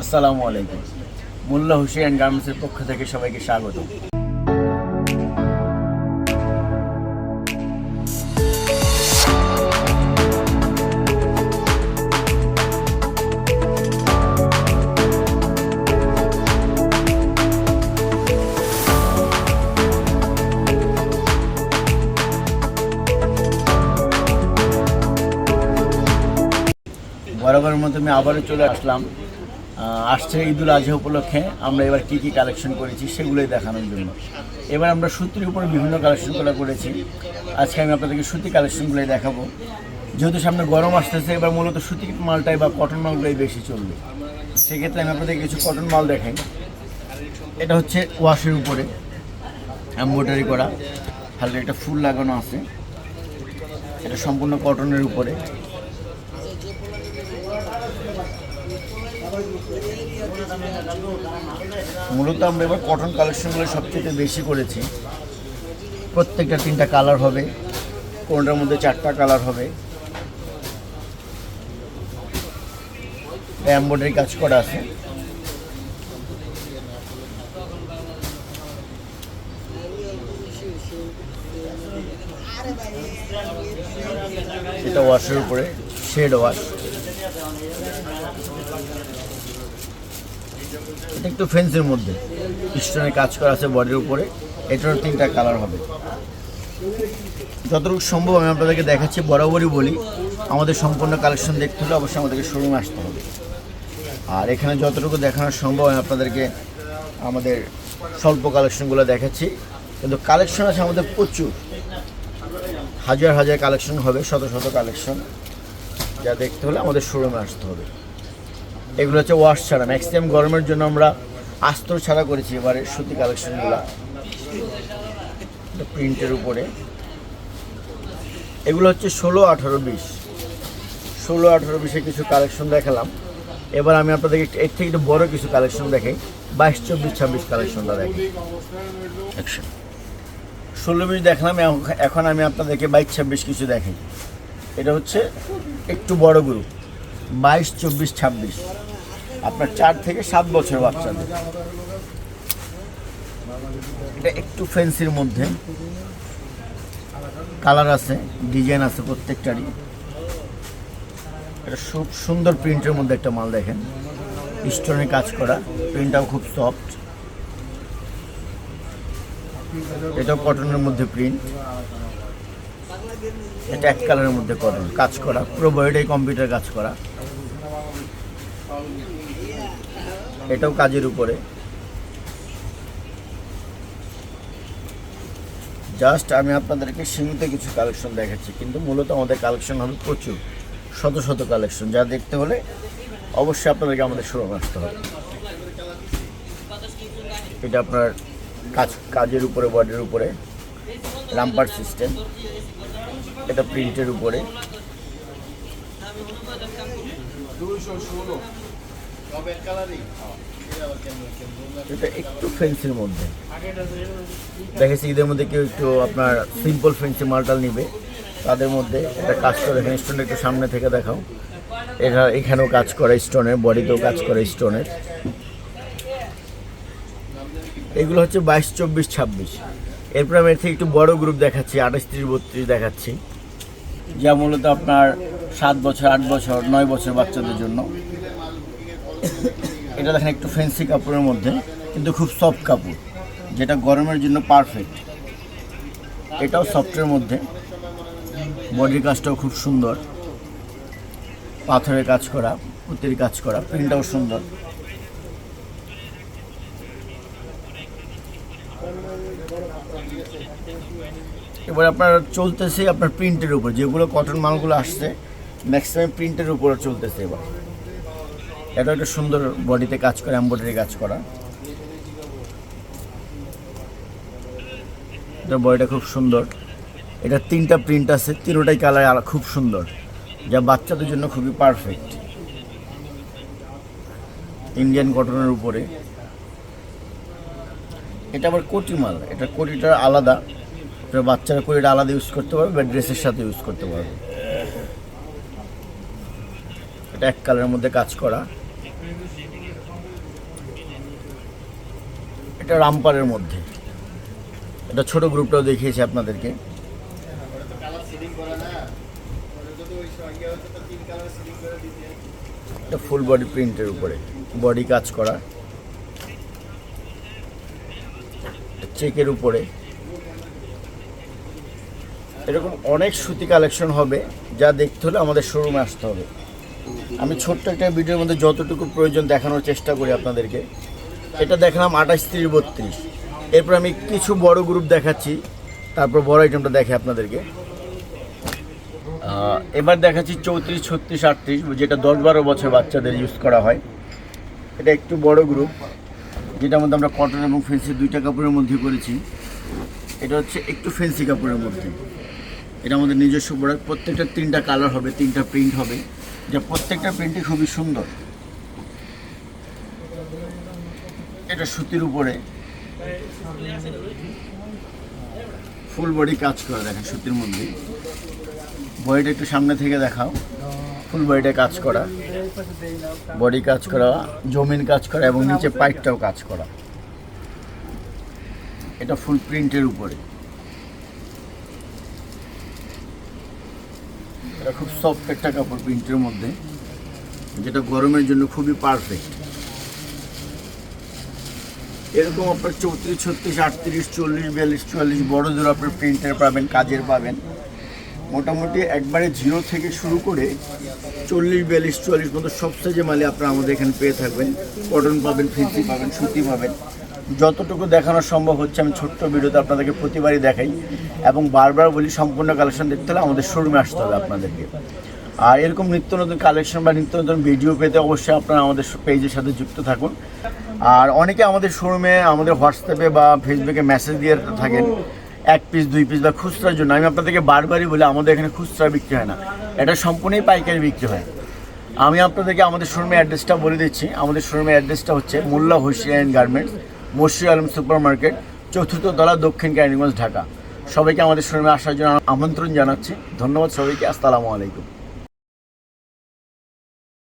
আসসালামু আলাইকুম। মোল্লা হুসেন গার্মেন্টসের পক্ষ থেকে সবাইকে স্বাগত। বরাবরের মতো আমি আবারও চলে আসলাম। আসছে ঈদুল আজহা উপলক্ষে। আমরা এবার কি কি কালেকশন করেছি সেগুলোই দেখানোর জন্য। এবার আমরা সুতির উপরে বিভিন্ন কালেকশনগুলো করেছি। আজকে আমি আপনাদেরকে সুতি কালেকশনগুলোই দেখাবো। যেহেতু সামনে গরম আসতেছে, এবার মূলত সুতি মালটাই বা কটন মালগুলোই বেশি চলবে। সেক্ষেত্রে আমি আপনাদের কিছু কটন মাল দেখাই। এটা হচ্ছে ওয়াশের উপরে এম্ব্রয়ডারি করা। হালকা একটা ফুল লাগানো আছে। এটা সম্পূর্ণ কটনের উপরে। মূলত আমরা এবার কটন কালেকশনগুলো সবচেয়ে বেশি করেছি। প্রত্যেকটা তিনটা কালার হবে, কোনটার মধ্যে চারটা কালার হবে। এম্ব্রয়ডারি কাজ করা আছে। এটা ওয়াশের উপরে শেড ওয়াশ একটু ফেন্সের মধ্যে। স্টোনের কাজ করা আছে বডির উপরে। এটারও তিনটা কালার হবে। যতটুকু সম্ভব আমি আপনাদেরকে দেখাচ্ছি, বরাবরই বলি, আমাদের সম্পূর্ণ কালেকশন দেখতে হলে অবশ্যই আমাদেরকে শোরুমে আসতে হবে। আর এখানে যতটুকু দেখানো সম্ভব, আমি আপনাদেরকে আমাদের স্বল্প কালেকশনগুলো দেখাচ্ছি। কিন্তু কালেকশন আছে আমাদের প্রচুর। হাজার হাজার কালেকশন হবে, শত শত কালেকশন যা দেখতে হলে আমাদের শোরুমে আসতে হবে। এগুলো হচ্ছে ওয়াশ ছাড়া। ম্যাক্সিমাম গরমের জন্য আমরা আস্তর ছাড়া করেছি এবারে সুতি কালেকশনগুলো প্রিন্টের উপরে। এগুলো হচ্ছে ষোলো আঠারো বিশ। ষোলো আঠারো বিশে কিছু কালেকশন দেখালাম। এবার আমি আপনাদেরকে এর থেকে একটু বড় কিছু কালেকশন দেখাই। বাইশ চব্বিশ ছাব্বিশ কালেকশনটা দেখি ষোলো বিশ দেখলাম এখন- আমি আপনাদেরকে বাইশ ছাব্বিশ কিছু দেখাই। এটা হচ্ছে একটু বড় গ্রুপ বাইশ চব্বিশ ছাব্বিশ। আপনার চার থেকে সাত বছর বাচ্চাদের। এটা একটু ফেন্সির মধ্যে। কালার আছে ডিজাইন আছে প্রত্যেকটারই। এটা খুব সুন্দর প্রিন্টের মধ্যে একটা মাল দেখেন। স্টোনে কাজ করা প্রিন্টটাও খুব সফট এটাও কটনের মধ্যে প্রিন্ট এটা এক কালারের মধ্যে কটন কাজ করা, পুরো বডিটাই কম্পিউটার কাজ করা। এটাও কাজের উপরে। জাস্ট আমি আপনাদেরকে সীমিত কিছু কালেকশন দেখাচ্ছি, কিন্তু মূলত আমাদের কালেকশন হবে প্রচুর, শত শত কালেকশন যা দেখতে হলে অবশ্যই আপনাদেরকে আমাদের শোরুম আসতে হবে। এটা আপনার কাজ, কাজের উপরে বডির উপরে, রাম্পার সিস্টেম এটা প্রিন্টের উপরে। এটা একটু ফেন্সির মধ্যে। দেখেছি ঈদের মধ্যে কেউ একটু আপনার সিম্পল ফেন্সি মালটাল নিবে। তাদের মধ্যে এটা কাজ করে এখানে স্টোনটা একটু সামনে থেকে দেখাও। এটা এখানেও কাজ করে স্টোনের বডিতেও কাজ করে স্টোনের এগুলো হচ্ছে বাইশ, চব্বিশ, ছাব্বিশ। এরপর আমি এর থেকে একটু বড় গ্রুপ দেখাচ্ছি, আঠাশ, ত্রিশ, বত্রিশ দেখাচ্ছি। যা মূলত আপনার সাত বছর, আট বছর, নয় বছর বাচ্চাদের জন্য। এটা দেখেন একটু ফ্যান্সি কাপড়ের মধ্যে, কিন্তু খুব সফট কাপড়, যেটা গরমের জন্য পারফেক্ট এটাও সফটের মধ্যে। বডির কাজটাও খুব সুন্দর। পাথরের কাজ করা, পুতির কাজ করা প্রিন্টটাও সুন্দর। এবার আপনার চলতেছে আপনার প্রিন্টের উপর, যেগুলো কটন মালগুলো আসছে ম্যাক্সিমাম প্রিন্টের উপরে চলতেছে এবার। এটা একটা সুন্দর বডিতে কাজ করা এম্ব্রয়ডারি কাজ করা। এটা বডিটা খুব সুন্দর। এটা তিনটা প্রিন্ট আছে, তিনোটাই কালার খুব সুন্দর। যা বাচ্চাদের জন্য খুবই পারফেক্ট ইন্ডিয়ান কটনের উপরে। এটা আবার কোটি মাল, এটা কোটিটা আলাদা। এটা বাচ্চারা কোটিটা আলাদা ইউজ করতে পারবে বা ড্রেসের সাথে ইউজ করতে পারবে। এটা এক কালারের মধ্যে কাজ করা। এটা রামপারের মধ্যে। এটা ছোট গ্রুপটাও দেখিয়েছি আপনাদেরকে। এটা ফুল বডি প্রিন্টের উপরে। বডি কাজ করা। চেকের উপরে। এরকম অনেক সুতি কালেকশন হবে, যা দেখতে হলে আমাদের শোরুমে আসতে হবে। আমি ছোট্ট একটা ভিডিওর মধ্যে যতটুকু প্রয়োজন দেখানোর চেষ্টা করি আপনাদেরকে। এটা দেখালাম আঠাশ তিরিশ বত্রিশ। এরপর আমি কিছু বড় গ্রুপ দেখাচ্ছি। তারপর বড় আইটেমটা দেখে আপনাদেরকে। এবার দেখাচ্ছি চৌত্রিশ, ছত্রিশ, আটত্রিশ, যেটা দশ বারো বছর বাচ্চাদের ইউজ করা হয়। এটা একটু বড় গ্রুপ যেটার মধ্যে আমরা কটন এবং ফেন্সি দুইটা কাপড়ের মধ্যে করেছি। এটা হচ্ছে একটু ফেন্সি কাপড়ের মধ্যে। এটা আমাদের নিজস্ব প্রোডাক্ট প্রত্যেকটা তিনটা কালার হবে, তিনটা প্রিন্ট হবে। যা প্রত্যেকটা প্রিন্টই খুবই সুন্দর। এটা সুতির উপরে। ফুল বডি কাজ করা দেখেন সুতির মধ্যে বডিটা একটু সামনে থেকে দেখাও। ফুল বডিটা কাজ করা। বডি কাজ করা, জমিন কাজ করা এবং নিচে পাইপটাও কাজ করা। এটা ফুল প্রিন্টের উপরে। এটা খুব সফট একটা কাপড় প্রিন্টের মধ্যে। যেটা গরমের জন্য খুবই পারফেক্ট এরকম আপনার চৌত্রিশ, ছত্রিশ, আটত্রিশ, চল্লিশ, বিয়াল্লিশ, চুয়াল্লিশ বড় জোর আপনার প্রিন্টার পাবেন, কাজের পাবেন। মোটামুটি একবারে জিরো থেকে শুরু করে চল্লিশ, বিয়াল্লিশ, চুয়াল্লিশ মতো সব সাইজে মালে আপনারা আমাদের এখানে পেয়ে থাকবেন। কটন পাবেন ফিন্সি পাবেন, সুতি পাবেন। যতটুকু দেখানো সম্ভব হচ্ছে, আমি ছোট্ট ভিডিওতে আপনাদেরকে প্রতিবারই দেখাই। এবং বারবার বলি, সম্পূর্ণ কালেকশন দেখতে হলে আমাদের শোরুমে আসতে হবে আপনাদেরকে। আর এরকম নিত্য নতুন কালেকশন বা নিত্য নতুন ভিডিও পেতে অবশ্যই আপনারা আমাদের পেজের সাথে যুক্ত থাকুন। আর অনেকে আমাদের শোরুমে আমাদের হোয়াটসঅ্যাপে বা ফেসবুকে মেসেজ দিয়ে থাকেন, এক পিস দুই পিস বা খুচরার জন্য। আমি আপনাদেরকে বারবারই বলি, আমাদের এখানে খুচরা বিক্রি হয় না। এটা সম্পূর্ণই পাইকারি বিক্রি হয়। আমি আপনাদেরকে আমাদের শোরুমের অ্যাড্রেসটা বলে দিচ্ছি। আমাদের শোরুমের অ্যাড্রেসটা হচ্ছে মোল্লা হোসিয়ান গার্মেন্টস মশি আলম সুপার মার্কেট চতুর্থ তলা দক্ষিণ ক্যানিগঞ্জ ঢাকা। সবাইকে আমাদের শোরুমে আসার জন্য আমন্ত্রণ জানাচ্ছি। ধন্যবাদ সবাইকে। আসসালামু আলাইকুম।